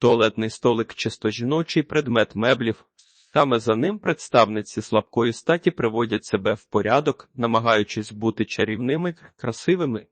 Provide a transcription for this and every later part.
Туалетний столик чисто жіночий предмет меблів. Саме за ним представниці слабкої статі приводять себе в порядок, намагаючись бути чарівними, красивими.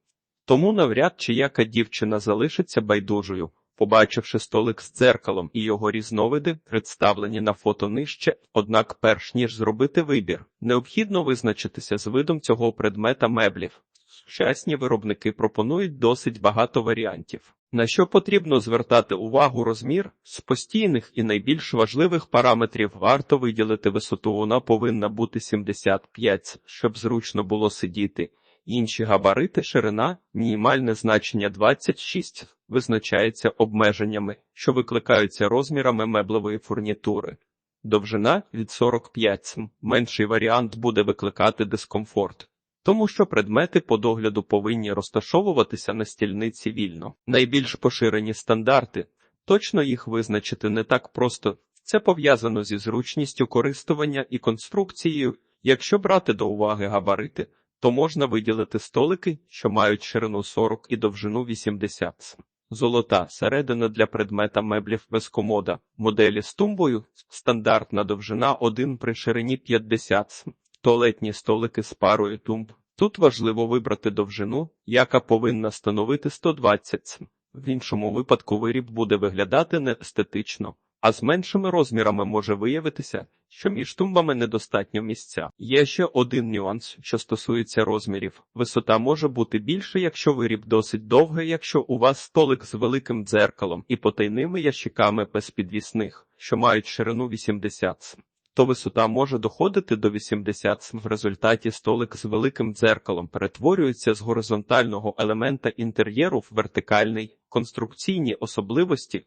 Тому навряд чи яка дівчина залишиться байдужою, побачивши столик з дзеркалом і його різновиди, представлені на фото нижче, однак перш ніж зробити вибір, необхідно визначитися з видом цього предмета меблів. Сучасні виробники пропонують досить багато варіантів. На що потрібно звертати увагу розмір з постійних і найбільш важливих параметрів варто виділити висоту. Вона повинна бути 75, щоб зручно було сидіти. Інші габарити, ширина, мінімальне значення 26 визначається обмеженнями, що викликаються розмірами меблевої фурнітури. Довжина від 45 см. Менший варіант буде викликати дискомфорт тому що предмети по догляду повинні розташовуватися на стільниці вільно. Найбільш поширені стандарти точно їх визначити не так просто. Це пов'язано зі зручністю користування і конструкцією. Якщо брати до уваги габарити, то можна виділити столики, що мають ширину 40 і довжину 80 см. Золота середина для предмета меблів без комода, моделі з тумбою, стандартна довжина 1 при ширині 50 см. Туалетні столики з парою тумб. Тут важливо вибрати довжину, яка повинна становити 120 см. В іншому випадку виріб буде виглядати неестетично, а з меншими розмірами може виявитися, що між тумбами недостатньо місця. Є ще один нюанс, що стосується розмірів. Висота може бути більше, якщо виріб досить довгий, якщо у вас столик з великим дзеркалом і потайними ящиками без підвісних, що мають ширину 80 см то висота може доходити до 80 см. В результаті столик з великим дзеркалом перетворюється з горизонтального елемента інтер'єру в вертикальний конструкційні особливості.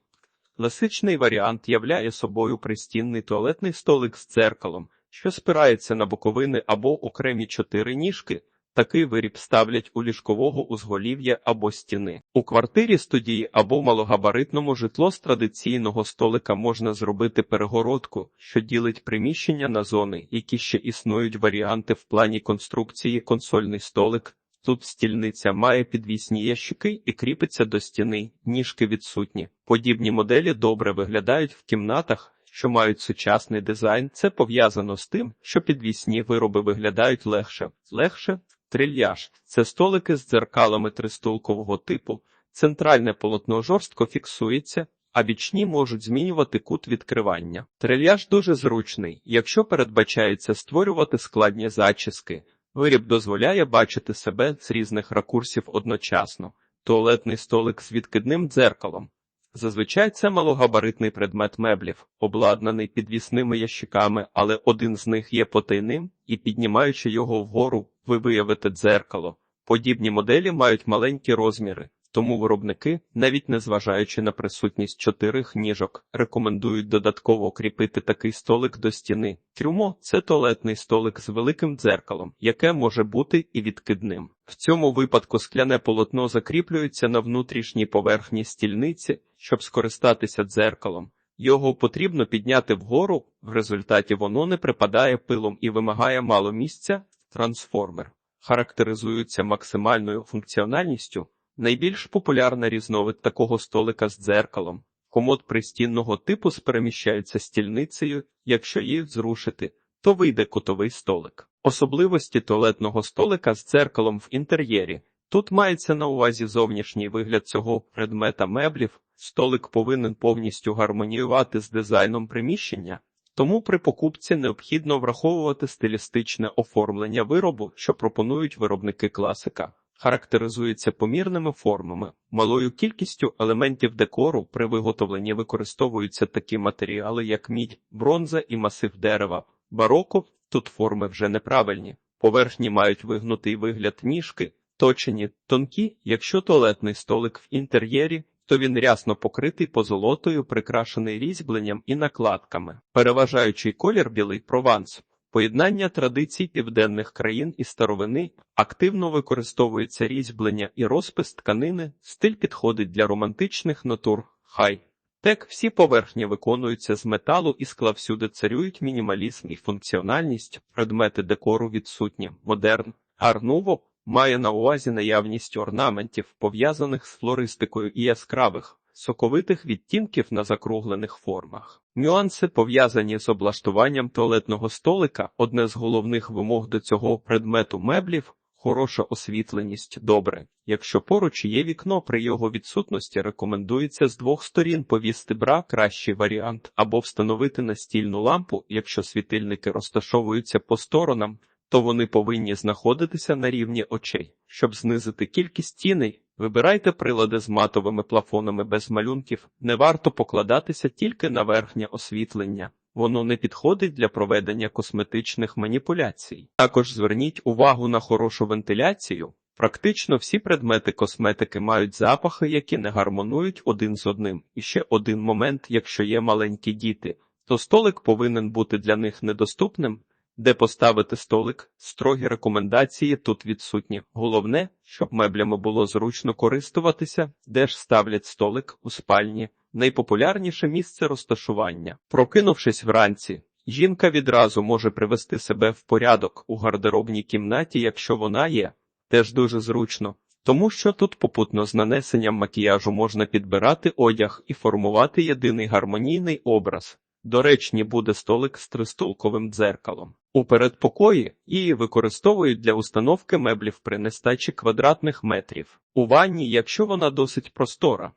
Класичний варіант являє собою пристінний туалетний столик з дзеркалом, що спирається на боковини або окремі чотири ніжки, Такий виріб ставлять у ліжкового узголів'я або стіни. У квартирі студії або малогабаритному житло з традиційного столика можна зробити перегородку, що ділить приміщення на зони, які ще існують варіанти в плані конструкції консольний столик. Тут стільниця має підвісні ящики і кріпиться до стіни, ніжки відсутні. Подібні моделі добре виглядають в кімнатах. Що мають сучасний дизайн, це пов'язано з тим, що підвісні вироби виглядають легше, легше Трильяж це столики з дзеркалами тристулкового типу. Центральне полотно жорстко фіксується, а бічні можуть змінювати кут відкривання. Трильяж дуже зручний, якщо передбачається створювати складні зачіски. Виріб дозволяє бачити себе з різних ракурсів одночасно. Туалетний столик з відкидним дзеркалом. Зазвичай це малогабаритний предмет меблів, обладнаний підвісними ящиками, але один з них є потайним, і піднімаючи його вгору, ви виявите дзеркало. Подібні моделі мають маленькі розміри, тому виробники, навіть незважаючи на присутність чотирих ніжок, рекомендують додатково кріпити такий столик до стіни. Трюмо це туалетний столик з великим дзеркалом, яке може бути і відкидним. В цьому випадку скляне полотно закріплюється на внутрішній поверхні стільниці, щоб скористатися дзеркалом. Його потрібно підняти вгору, в результаті воно не припадає пилом і вимагає мало місця. Трансформер характеризується максимальною функціональністю. Найбільш популярна різновид такого столика з дзеркалом. Комод пристінного типу переміщається стільницею, якщо їх зрушити, то вийде кутовий столик. Особливості туалетного столика з дзеркалом в інтер'єрі. Тут мається на увазі зовнішній вигляд цього предмета меблів, столик повинен повністю гармоніювати з дизайном приміщення, тому при покупці необхідно враховувати стилістичне оформлення виробу, що пропонують виробники класика. Характеризується помірними формами, малою кількістю елементів декору при виготовленні використовуються такі матеріали, як мідь, бронза і масив дерева. Бароко тут форми вже неправильні. Поверхні мають вигнутий вигляд ніжки, точені, тонкі, якщо туалетний столик в інтер'єрі, то він рясно покритий позолотою, прикрашений різьбленням і накладками. Переважаючий колір білий прованс. Поєднання традицій південних країн і старовини активно використовується різьблення і розпис тканини, стиль підходить для романтичних натур. Хай тек всі поверхні виконуються з металу і скла всюди царюють мінімалізм і функціональність, предмети декору відсутні, модерн, гарнуво має на увазі наявність орнаментів, пов'язаних з флористикою і яскравих соковитих відтінків на закруглених формах. Нюанси, пов'язані з облаштуванням туалетного столика, одне з головних вимог до цього предмету меблів. Хороша освітленість добре. Якщо поруч є вікно, при його відсутності рекомендується з двох сторін повісти бра кращий варіант, або встановити настільну лампу, якщо світильники розташовуються по сторонам, то вони повинні знаходитися на рівні очей. Щоб знизити кількість тіней, вибирайте прилади з матовими плафонами без малюнків, не варто покладатися тільки на верхнє освітлення. Воно не підходить для проведення косметичних маніпуляцій. Також зверніть увагу на хорошу вентиляцію. Практично всі предмети косметики мають запахи, які не гармонують один з одним. І ще один момент, якщо є маленькі діти, то столик повинен бути для них недоступним. Де поставити столик, строгі рекомендації тут відсутні. Головне, щоб меблями було зручно користуватися, де ж ставлять столик у спальні. Найпопулярніше місце розташування. Прокинувшись вранці, жінка відразу може привести себе в порядок у гардеробній кімнаті, якщо вона є, теж дуже зручно. Тому що тут попутно з нанесенням макіяжу можна підбирати одяг і формувати єдиний гармонійний образ. Доречні буде столик з тристолковим дзеркалом. У передпокої її використовують для установки меблів при нестачі квадратних метрів. У ванні, якщо вона досить простора.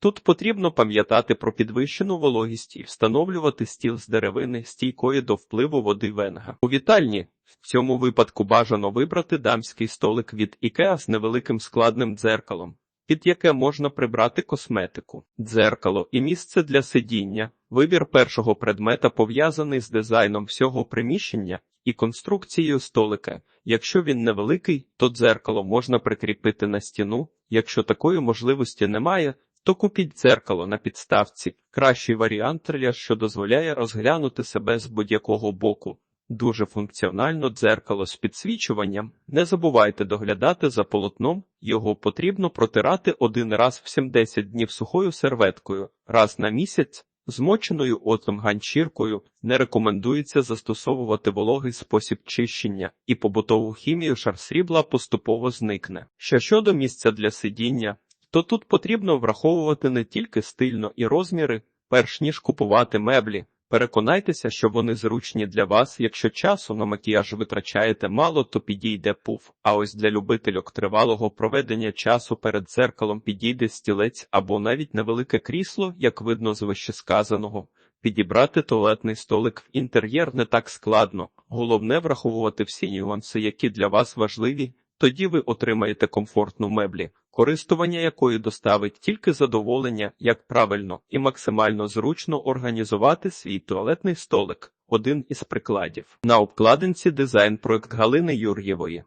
Тут потрібно пам'ятати про підвищену вологість і встановлювати стіл з деревини стійкої до впливу води венга. У вітальні в цьому випадку бажано вибрати дамський столик від IKEA з невеликим складним дзеркалом, під яке можна прибрати косметику, дзеркало і місце для сидіння. Вибір першого предмета пов'язаний з дизайном всього приміщення і конструкцією столика. Якщо він невеликий, то дзеркало можна прикріпити на стіну. Якщо такої можливості немає, то купіть дзеркало на підставці. Кращий варіант що дозволяє розглянути себе з будь-якого боку. Дуже функціонально дзеркало з підсвічуванням. Не забувайте доглядати за полотном, його потрібно протирати один раз в 70 днів сухою серветкою, раз на місяць. Змоченою оцом ганчіркою не рекомендується застосовувати вологий спосіб чищення, і побутову хімію шар срібла поступово зникне. Що щодо місця для сидіння, то тут потрібно враховувати не тільки стильно і розміри, перш ніж купувати меблі. Переконайтеся, що вони зручні для вас. Якщо часу на макіяж витрачаєте мало, то підійде пуф. А ось для любительок тривалого проведення часу перед дзеркалом підійде стілець або навіть невелике крісло, як видно з вищесказаного. Підібрати туалетний столик в інтер'єр не так складно. Головне враховувати всі нюанси, які для вас важливі. Тоді ви отримаєте комфортну меблі, користування якої доставить тільки задоволення, як правильно і максимально зручно організувати свій туалетний столик. Один із прикладів на обкладинці дизайн проект Галини Юр'євої.